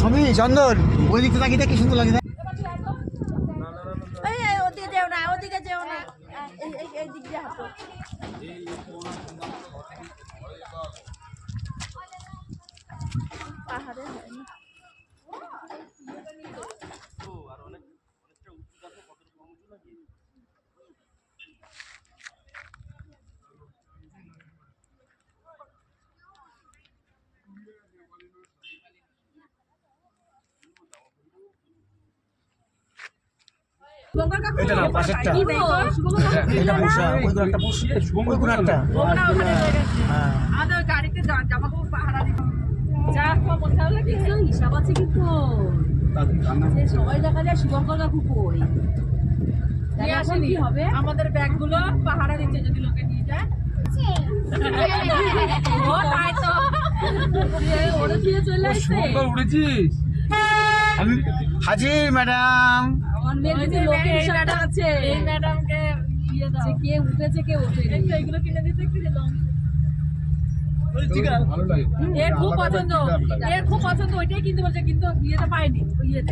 সমী চন্দন, ওই দিকটা তাকিয়ে কি সুন্দর লাগে ওদিকে যেও যেও না। এই দিক দিয়ে পাহাড়ে হয় না এটা না পাশেরটা এটা বসা ওই একটা বসিয়ে ওই একটা হ্যাঁ আমাদের গাড়িতে জামা কাপড় পাহারা দিতে যা হিসাব আছে কিন্তু যে সবাই দেখা যায় শুভঙ্কর কাকু কই এখন কি হবে আমাদের ব্যাগগুলো পাহারা দিচ্ছে যদি লোকে নিয়ে যায় ও তাই তো ওরে দিয়ে চলে আসছে উড়েছিস আমি হাজির ম্যাডাম আমার মেয়ের যে লোকের হিসাবটা আছে। এই ম্যাডামকে ইয়ে দাও। কে উঠেছে কে কিনে দিতে দিলাম এর খুব পছন্দ। এর খুব পছন্দ ওইটাই কিনতে বলছে কিন্তু পাইনি। ওই ইয়েতে।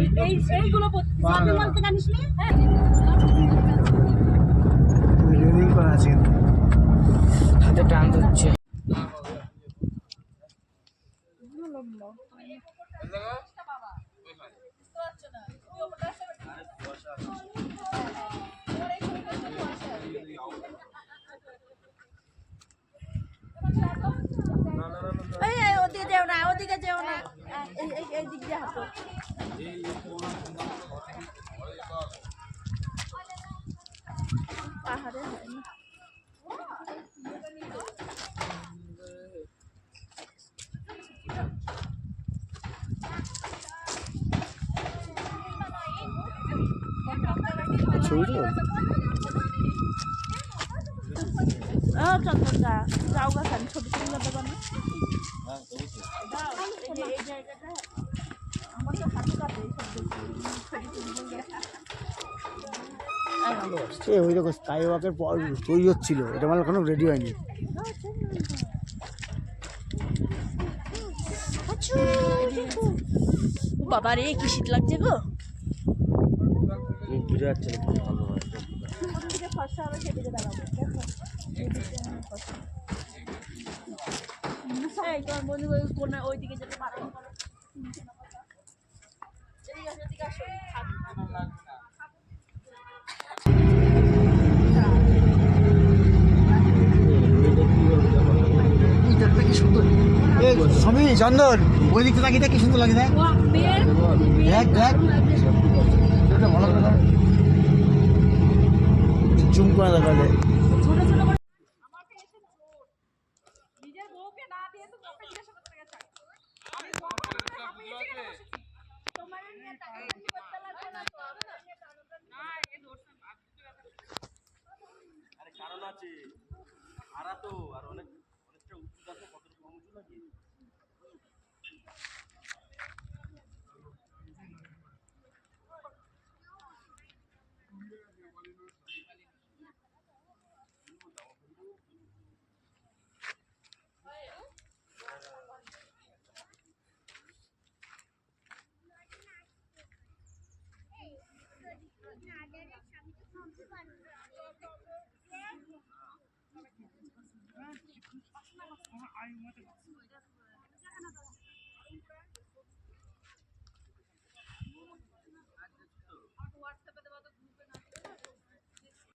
এই এই- এইগুলো শপিং মল থেকে আনিস নি? হ্যাঁ করা আছে হাতে টান দিচ্ছে এই পাহাড়ে হয় না ছবি তো ও চন্দনদা যাও গা খান ছবি তুলে দেবো না দাও, এই যে এই জায়গাটা আমার তো হাতে কাটে এই সব দেখি। ছবি তুলবো গা। সে ওই রকম স্কাই ওয়াকের পর তৈরি হচ্ছিল এটা আমার এখনও রেডি হয়নি বাবা রে কি শীত লাগছে গো বুঝে যাচ্ছে না কি ভালো হয় এই চন্দন ওই দিকটা তাকিয়ে দেখ কি সুন্দর লাগে দেখ। দেখ দেখ। কোনো দরকার নেই কারণ আছে। আর অনেক অনেকটা উঁচু আছে নাকি? ああ、我うモ、